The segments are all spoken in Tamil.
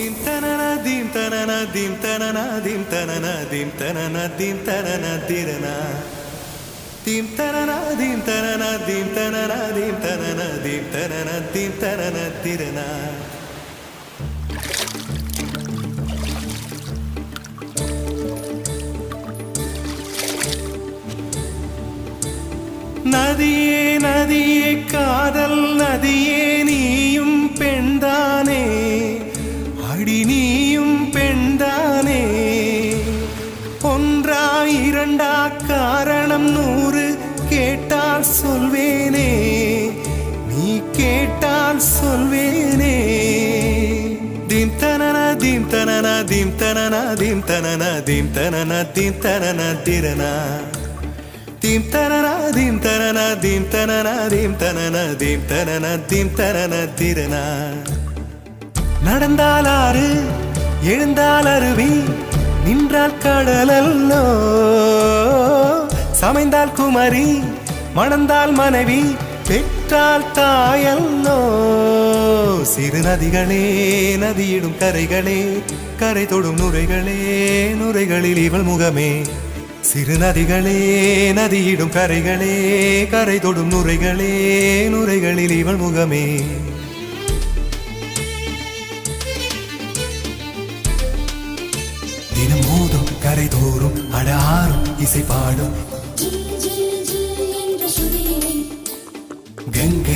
தீம் தனன தீம் தனன தீம் தனன தீம் தனன தீம் தனன தீம் தனன திரனா தீம் தனன தீம் தனன தீம் தனன தீம் தனன தீம் தனன தீம் தனன திரனா நதியே நதியே காதல் நதியே தனன தீம் தன தீம் தன தீம் தனன திரனா தீம் தனன தீம் தனன தீம் தனன தீம் தனன தீம் தனன தீம் தனன திரனா நடந்தால் ஆறு எழுந்தால் அருவி நின்றால் கடலல்லோ சமைந்தால் குமரி மணந்தால் மனைவி பெற்றால் தாயல்லோ சிறு நதிகளே நதியிடும் கரைகளே கரை தொடும் நுரைகளே நுரைகளில் இவள் முகமே. சிறு நதிகளே நதியிடும் கரைகளே கரை தொடும் நுரைகளே நுரைகளில் இவள் முகமே. தினம் மோதும் கரை தோறும் அடாரும் இசை பாடும்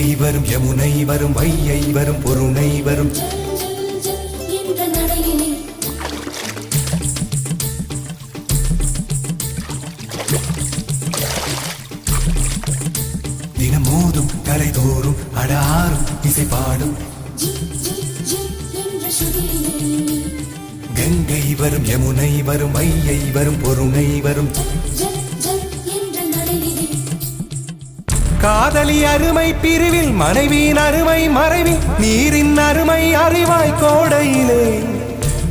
கங்கை வரும் யமுனை வரும் வையை வரும் பொருணை வரும். தினமோதும் கரைதோறும் கரை அடாரும் இசை பாடும் கங்கை வரும் யமுனை வரும் வையை வரும் பொருணை வரும். காதலி அருமை பிரிவில் மனைவியின் அருமை மறைவில் நீரின் அருமை அறிவாய் கோடையிலே.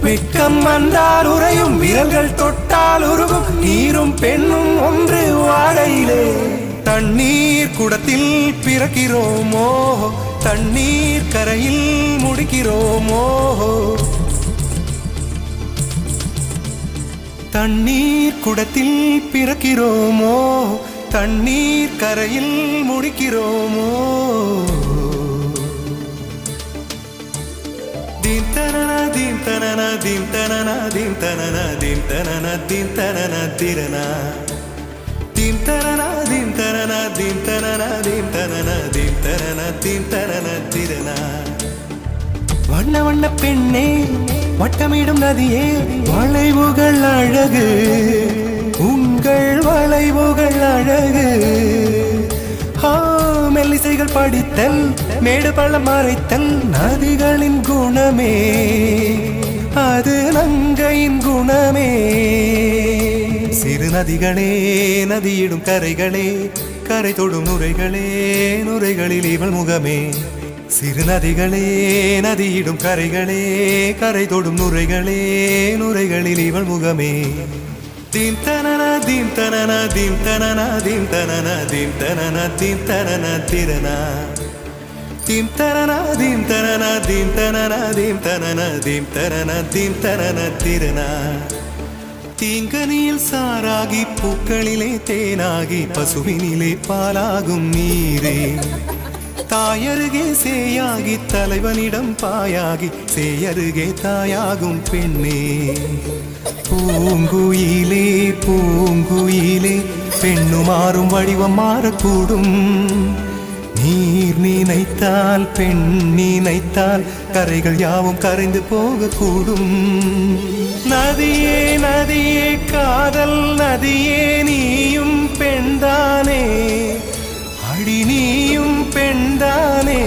வெட்கம் வந்தால் உறையும் விரல்கள் தொட்டால் உருகும் நீரும் பெண்ணும் ஒன்று வாழையிலே தண்ணீர் குடத்தில் பிறக்கிறோமோ? தண்ணீர் கரையில் முடிக்கிறோமோ? தண்ணீர் குடத்தில் பிறக்கிறோமோ? தண்ணீர் கரையில் முடிக்கிறோமோ தீம் தனன தீம் தனன தீம் தனன தீம் தனன தீம் தனன தீம் தனன திரனா தீம் தனன தீம் தனன தீம் தனன தனன தனன தனன வண்ண வண்ண பெண்ணே வட்டமிடும் நதியே வளைவுகள் அழகு உங்கள் வளைவுகள் அழகு. மெல்லிசைகள் படித்தல் மேடு பள்ளம் மறைத்தல் நதிகளின் குணமே. அது நங்கையின் குணமே. சிறு நதிகளே நதியிடும் கரைகளே கரை தொடும் நுரைகளே நுரைகளில் இவள் முகமே. சிறு நதிகளே நதியிடும் கரைகளே கரை தொடும் நுரைகளே நுரைகளில் இவள் முகமே. தீம் தனன தீம் தனன தீம் தனன தீம் தனன தீம் தனன தீம் தனன திரனா தீம் தனன தீம் தனன தீம் தனன தீம் தனன தீம் தனன தீம் தனன திரனா தீங்கனியில் சாராகி பூக்களிலே தேனாகி பசுவினிலே பாலாகும் நீரே தாயருகே சேயாகி தலைவனிடம் பாயாகி சேயருகே தாயாகும் பெண்ணே. பூங்குயிலே பூங்குயிலே பெண்ணு மாறும் வடிவம் மாறக்கூடும். நீர் நினைத்தால் பெண் நினைத்தால் கரைகள் யாவும் கரைந்து போகக்கூடும். நதியே நதியே காதல் நதியே நீயும் பெண்தானே. அடி நீயும் பெண்தானே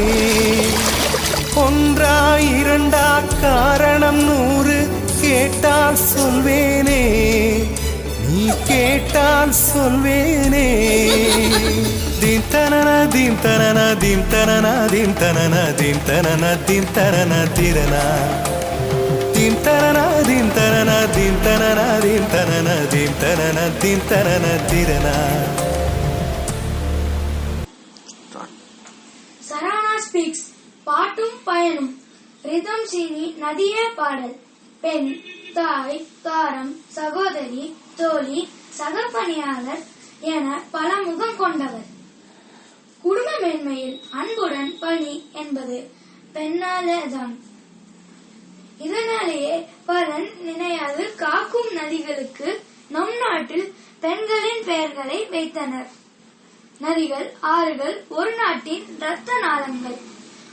ஒன்றா இரண்டா காரணம் நூறு கேட்டால் சொல்வேனே நீ கேட்டால் சொல்வேனே தீம் தனன தீம் தனன தீம் தனன தீம் தனன தீம் தனன தீம் தனன திரனா தீம் தனன தீம் தனன தீம் தனன தீம் தனன தீம் தனன தீம் தனன திரனா சரவணா ரிதம் சீனி நதியே பாடல். பெண் தாய் தாரம் சகோதரி தோழி சகப்பணியாளர் என பல முகம் கொண்டவர். குடும்ப மேன்மையில் அன்புடன் பணி என்பது பெண்ணாலேதான். இதனாலேயே பலன் நினையாது காக்கும் நதிகளுக்கு நம் நாட்டில் பெண்களின் பெயர்களை வைத்தனர். நதிகள் ஆறுகள் ஒரு நாட்டின் இரத்த நாளங்கள்.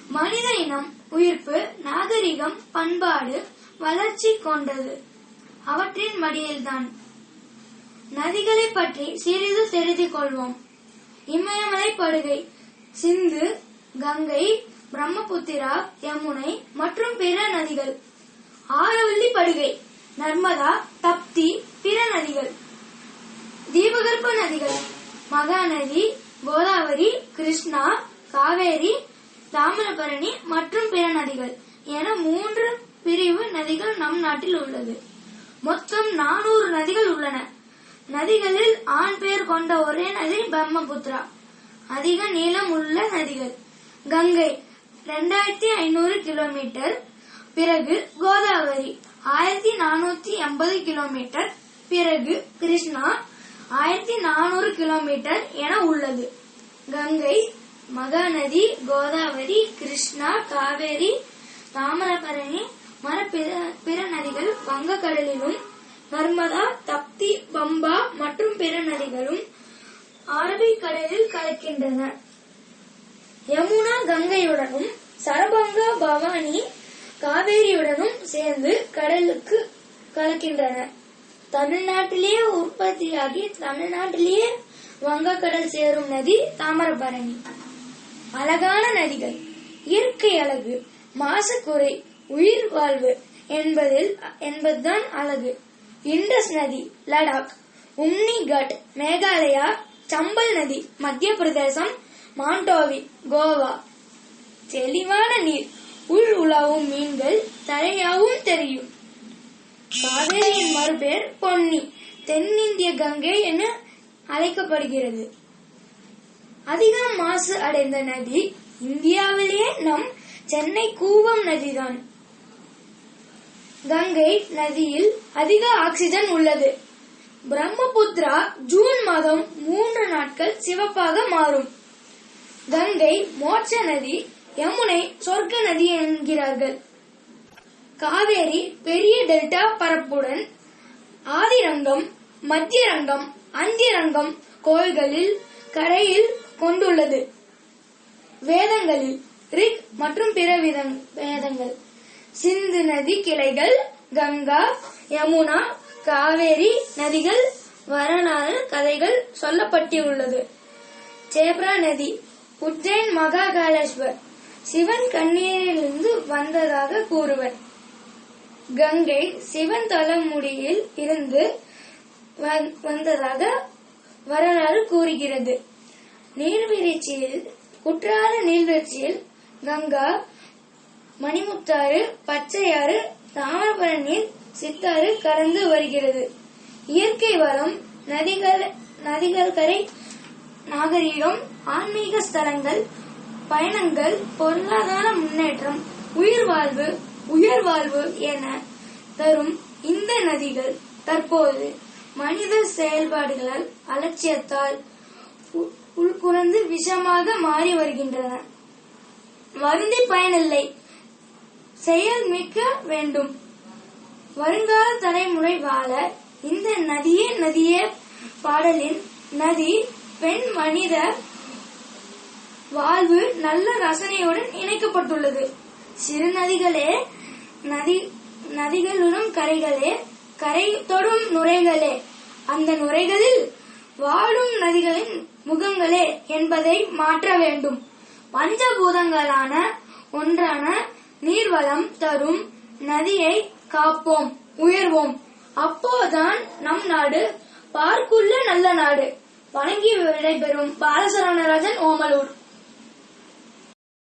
மனித இனம் உயிர்ப்பு நாகரிகம் பண்பாடு வளர்ச்சி கொண்டது. அவற்றின் மடியில்தான் நதிகளை பற்றி சிறிது தெரிந்து கொள்வோம். இமயமலை படுகை சிந்து கங்கை பிரம்மபுத்திரா யமுனை மற்றும் பிற நதிகள். ஆரவல்லி படுகை நர்மதா தப்தி பிற நதிகள். தீபகற்ப நதிகள் மகாநதி கோதாவரி கிருஷ்ணா காவேரி தாமிரபரணி மற்றும் பிற நதிகள் என மூன்று பிரிவு நதிகள் நம் நாட்டில் உள்ளது. மொத்தம் நானூறு நதிகள் உள்ளன. நதிகளில் ஆண் பெயர் கொண்ட ஒரே நதி பிரம்மபுத்திரா. அதிக நீளம் உள்ள நதிகள். கங்கை ரெண்டாயிரத்தி ஐநூறு கிலோமீட்டர். பிறகு கோதாவரி ஆயிரத்தி நானூத்தி எண்பது கிலோமீட்டர். பிறகு கிருஷ்ணா ஆயிரத்தி நானூறு கிலோமீட்டர் என உள்ளது. கங்கை மகாநதி கோதாவரி கிருஷ்ணா காவேரி தாமிரபரணி மர பிற நதிகள் வங்கக்கடலிலும் நர்மதா தப்தி பம்பா மற்றும் பிற நதிகளும் அரபிக்கடலில் கலக்கின்றன. யமுனா கங்கையுடனும் சரபங்கா பவானி காவேரியுடனும் சேர்ந்து கடலுக்கு கலக்கின்றன. தமிழ்நாட்டிலேயே உற்பத்தியாகி தமிழ்நாட்டிலேயே வங்கக்கடல் சேரும் நதி தாமிரபரணி. அழகான நதிகள் இயற்கை அழகு மாசு குறை உயிர் வாழ்வு என்பதில் என்பதுதான் அழகு. இண்டஸ் நதி லடாக் உம்னிகட் மேகாலயா சம்பல் நதி மத்திய பிரதேசம் மாண்டோவி கோவா. தெளிவான நீர் உள் உலாவும் மீன்கள் தரையாவும் தெரியும். காவேரியின் மறுபேர் பொன்னி தென்னிந்திய கங்கை என அழைக்கப்படுகிறது. அதிகம் மாசு அடைந்த நதி இந்தியாவிலேயே நம் சென்னை கூவம் நதிதான். கங்கை நதியில் அதிக ஆக்சிஜன் உள்ளது. பிரம்மபுத்திரா ஜூன் மாதம் மூன்று நாட்கள் சிவப்பாக மாறும். கங்கை மோட்ச நதி யமுனை சொர்க்க நதி என்கிறார்கள். காவேரி பெரிய டெல்டா பரப்புடன் ஆதிரங்கம் மத்திய ரங்கம் அந்திரங்கம் கோயில்களில் கரையில் கொண்டுள்ளது. வேதங்களில் ரிக் மற்றும் பிற விதம் வேதங்கள். சிந்து நதி கிளைகள் கங்கா யமுனா காவேரி நதிகள் வரலாறு கதைகள் சொல்லப்பட்டுள்ளது சேப்ரா நதி உஜ்ஜைன் மகாகாலேஸ்வர் சிவன் கண்ணீரிலிருந்து வந்ததாக கூறுவர். கங்கை சிவன் தலைமுடியில் இருந்து வந்- வந்ததாக வரலாறு கூறுகிறது. நீர்வீழ்ச்சியில் குற்றால நீர்வீழ்ச்சியில் கங்கா மணிமுத்தாறு பச்சையாறு தாமிரபரணி சித்தாறு கலந்து வருகிறது. இயற்கை வளம் நதிகள் நதிகள் கரை நாகரிகம் ஆன்மீக ஸ்தலங்கள் பயணங்கள் பொருளாதார முன்னேற்றம் உயிர் வாழ்வு உயர் வாழ்வு என தரும் இந்த நதிகள் தற்போது மனித செயல்பாடுகளால் அலட்சியத்தால் உள்குறந்து விஷமாக மாறி வருகின்றன. வருந்தி பயனில்லை. செயல் மிக்க வேண்டும். வருங்கால தலைமுறை வாழ இந்த நதியே நதியே பாடலின் நதி பெண் மனித வாழ்வு நல்ல ரசனையுடன் இணைக்கப்பட்டுள்ளது. சிறு நதிகளே நதி நதிகளுடன் கரைகளே கரை தொடும் நுரைகளே அந்த நுரைகளில் வாழும் நதிகளின் முகங்களே என்பதை மாற்ற வேண்டும். பஞ்சபூதங்களான ஒன்றான நீர்வளம் தரும் நதியை காப்போம் உயர்வோம். அப்போதான் நம் நாடு பார்க்குள்ள நல்ல நாடு. வணங்கி விடைபெறும் பாலசரவணராஜன் ஓமலூர்.